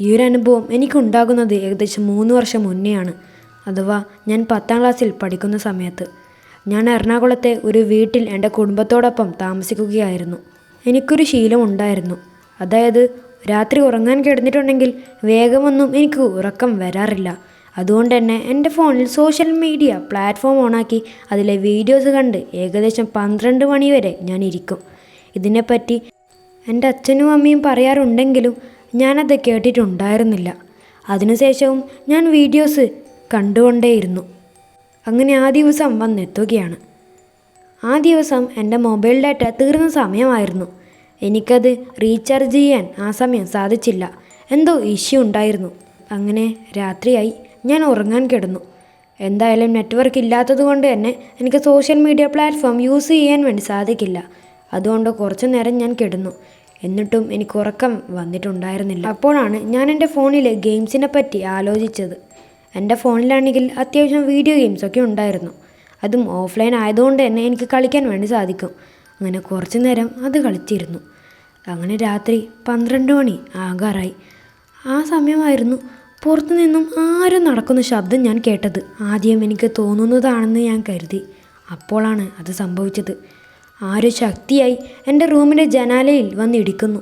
ഈ ഒരു അനുഭവം എനിക്കുണ്ടാകുന്നത് ഏകദേശം മൂന്ന് വർഷം മുന്നെയാണ്. അഥവാ ഞാൻ പത്താം ക്ലാസ്സിൽ പഠിക്കുന്ന സമയത്ത്. ഞാൻ എറണാകുളത്തെ ഒരു വീട്ടിൽ എന്റെ കുടുംബത്തോടൊപ്പം താമസിക്കുകയായിരുന്നു. എനിക്കൊരു ശീലമുണ്ടായിരുന്നു അതായത് രാത്രി ഉറങ്ങാൻ കിടന്നിട്ടുണ്ടെങ്കിൽ വേഗമൊന്നും എനിക്ക് ഉറക്കം വരാറില്ല. അതുകൊണ്ട് തന്നെ എന്റെ ഫോണിൽ സോഷ്യൽ മീഡിയ പ്ലാറ്റ്ഫോം ഓണാക്കി അതിലെ വീഡിയോസ് കണ്ട് ഏകദേശം പന്ത്രണ്ട് മണി വരെ ഞാൻ ഇരിക്കും. ഇതിനെപ്പറ്റി എന്റെ അച്ഛനും അമ്മയും പറയാറുണ്ടെങ്കിലും ഞാനത് കേട്ടിട്ടുണ്ടായിരുന്നില്ല. അതിനുശേഷവും ഞാൻ വീഡിയോസ് കണ്ടുകൊണ്ടേയിരുന്നു. അങ്ങനെ ആ ദിവസം വന്നെത്തുകയാണ്. ആ ദിവസം എന്റെ മൊബൈൽ ഡാറ്റ തീർന്ന സമയമായിരുന്നു. എനിക്കത് റീചാർജ് ചെയ്യാൻ ആ സമയം സാധിച്ചില്ല. എന്തോ ഇഷ്യൂ ഉണ്ടായിരുന്നു. അങ്ങനെ രാത്രിയായി ഞാൻ ഉറങ്ങാൻ കിടന്നു. എന്തായാലും നെറ്റ്വർക്ക് ഇല്ലാത്തത് കൊണ്ട് തന്നെ എനിക്ക് സോഷ്യൽ മീഡിയ പ്ലാറ്റ്ഫോം യൂസ് ചെയ്യാൻ വേണ്ടി സാധിക്കില്ല. അതുകൊണ്ട് കുറച്ചു നേരം ഞാൻ കിടന്നു. എന്നിട്ടും എനിക്ക് ഉറക്കം വന്നിട്ടുണ്ടായിരുന്നില്ല. അപ്പോഴാണ് ഞാൻ എന്റെ ഫോണിൽ ഗെയിംസിനെ പറ്റി ആലോചിച്ചത്. എന്റെ ഫോണിലാണെങ്കിൽ അത്യാവശ്യം വീഡിയോ ഗെയിംസൊക്കെ ഉണ്ടായിരുന്നു. അതും ഓഫ്ലൈൻ ആയതുകൊണ്ട് തന്നെ എനിക്ക് കളിക്കാൻ വേണ്ടി സാധിക്കും. അങ്ങനെ കുറച്ച് നേരം അത് കളിച്ചിരുന്നു. അങ്ങനെ രാത്രി പന്ത്രണ്ട് മണി ആകാറായി. ആ സമയമായിരുന്നു പുറത്തു നിന്നും ആരും നടക്കുന്ന ശബ്ദം ഞാൻ കേട്ടത്. ആദ്യം എനിക്ക് തോന്നുന്നതാണെന്ന് ഞാൻ കരുതി. അപ്പോഴാണ് അത് സംഭവിച്ചത്. ആരോ ശക്തിയായി എന്റെ റൂമിന്റെ ജനാലയിൽ വന്നിടിക്കുന്നു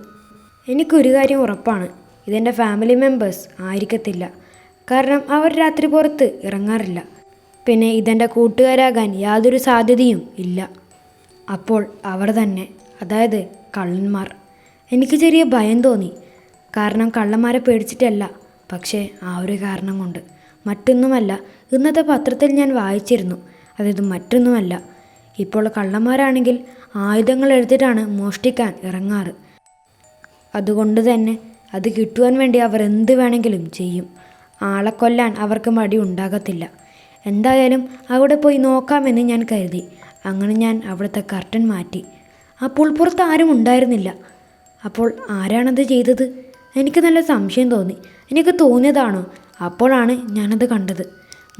എനിക്കൊരു കാര്യം ഉറപ്പാണ്. ഇതെന്റെ ഫാമിലി മെമ്പേഴ്സ് ആയിരിക്കത്തില്ല. കാരണം അവർ രാത്രി പുറത്ത് ഇറങ്ങാറില്ല. പിന്നെ ഇതെന്റെ കൂട്ടുകാരാകാൻ യാതൊരു സാധ്യതയും ഇല്ല. അപ്പോൾ അവർ തന്നെ അതായത് കള്ളന്മാർ. എനിക്ക് ചെറിയ ഭയം തോന്നി. കാരണം കള്ളന്മാരെ പേടിച്ചിട്ടല്ല പക്ഷേ ആ ഒരു കാരണം കൊണ്ട്. മറ്റൊന്നുമല്ല ഇന്നത്തെ പത്രത്തിൽ ഞാൻ വായിച്ചിരുന്നു. അതായത് മറ്റൊന്നുമല്ല ഇപ്പോൾ കള്ളന്മാരാണെങ്കിൽ ആയുധങ്ങൾ എടുത്തിട്ടാണ് മോഷ്ടിക്കാൻ ഇറങ്ങാറ്. അതുകൊണ്ട് തന്നെ അത് കിട്ടുവാൻ വേണ്ടി അവർ എന്ത് വേണമെങ്കിലും ചെയ്യും. ആളെ കൊല്ലാൻ അവർക്ക് മടി ഉണ്ടാകത്തില്ല. എന്തായാലും അവിടെ പോയി നോക്കാമെന്ന് ഞാൻ കരുതി. അങ്ങനെ ഞാൻ അവിടുത്തെ കർട്ടൻ മാറ്റി. അപ്പോൾ പുറത്ത് ആരും ഉണ്ടായിരുന്നില്ല. അപ്പോൾ ആരാണത് ചെയ്തത്? എനിക്ക് നല്ല സംശയം തോന്നി. എനിക്ക് തോന്നിയതാണോ? അപ്പോഴാണ് ഞാനത് കണ്ടത്.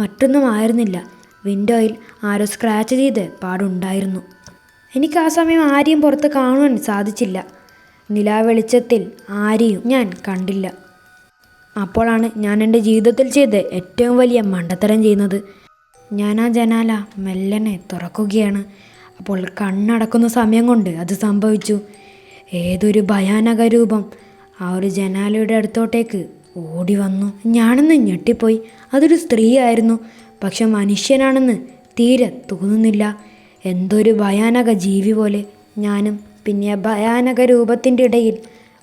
മറ്റൊന്നും ആയിരുന്നില്ല. വിൻഡോയിൽ ആരോ സ്ക്രാച്ച് ചെയ്ത് പാടുണ്ടായിരുന്നു. എനിക്ക് ആ സമയം ആരെയും പുറത്ത് കാണുവാൻ സാധിച്ചില്ല. നിലാവെളിച്ചത്തിൽ ആരെയും ഞാൻ കണ്ടില്ല. അപ്പോഴാണ് ഞാൻ എന്റെ ജീവിതത്തിൽ ചെയ്ത് ഏറ്റവും വലിയ മണ്ടത്തരം ചെയ്യുന്നത്. ഞാൻ ആ ജനാല മെല്ലനെ തുറക്കുകയാണ്. അപ്പോൾ കണ്ണടക്കുന്ന സമയം കൊണ്ട് അത് സംഭവിച്ചു. ഏതൊരു ഭയാനക രൂപം ആ ഒരു ജനാലയുടെ അടുത്തോട്ടേക്ക് ഓടി വന്നു ഞാനൊന്ന് ഞെട്ടിപ്പോയി. അതൊരു സ്ത്രീയായിരുന്നു. പക്ഷെ മനുഷ്യനാണെന്ന് തീരെ തോന്നുന്നില്ല. എന്തൊരു ഭയാനക ജീവി പോലെ. ഞാനും പിന്നെ ഭയാനക രൂപത്തിന്റെ ഇടയിൽ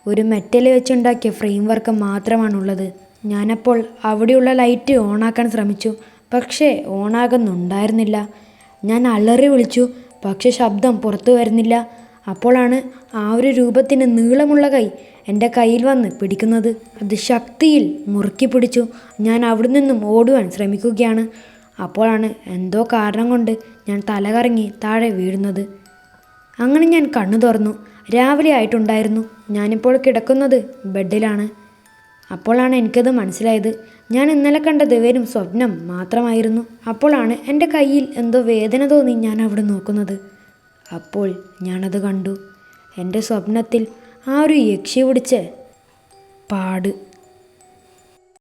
ഒരു മെറ്റൽ വെച്ചുണ്ടാക്കിയ ഫ്രെയിം വർക്ക് മാത്രമാണുള്ളത്. ഞാനപ്പോൾ അവിടെയുള്ള ലൈറ്റ് ഓണാക്കാൻ ശ്രമിച്ചു. പക്ഷേ ഓണാകുന്നുണ്ടായിരുന്നില്ല. ഞാൻ അലറി വിളിച്ചു. പക്ഷെ ശബ്ദം പുറത്തു വരുന്നില്ല. അപ്പോഴാണ് ആ ഒരു രൂപത്തിന് നീളമുള്ള കൈ എന്റെ കയ്യിൽ വന്ന് പിടിക്കുന്നത്. അത് ശക്തിയിൽ മുറുക്കി പിടിച്ചു. ഞാൻ അവിടെ നിന്നും ഓടുവാൻ ശ്രമിക്കുകയാണ്. അപ്പോഴാണ് എന്തോ കാരണം കൊണ്ട് ഞാൻ തലകറങ്ങി താഴെ വീഴുന്നത്. അങ്ങനെ ഞാൻ കണ്ണു തുറന്നു. രാവിലെ ആയിട്ടുണ്ടായിരുന്നു. ഞാനിപ്പോൾ കിടക്കുന്നത് ബെഡിലാണ്. അപ്പോഴാണ് എനിക്കത് മനസ്സിലായത്. ഞാൻ ഇന്നലെ കണ്ടത് വെറും സ്വപ്നം മാത്രമായിരുന്നു. അപ്പോഴാണ് എന്റെ കയ്യിൽ എന്തോ വേദന തോന്നി ഞാൻ അവിടെ നോക്കുന്നത്. അപ്പോൾ ഞാനത് കണ്ടു. എന്റെ സ്വപ്നത്തിൽ ആ ഒരു യക്ഷി പിടിച്ച് പാട്.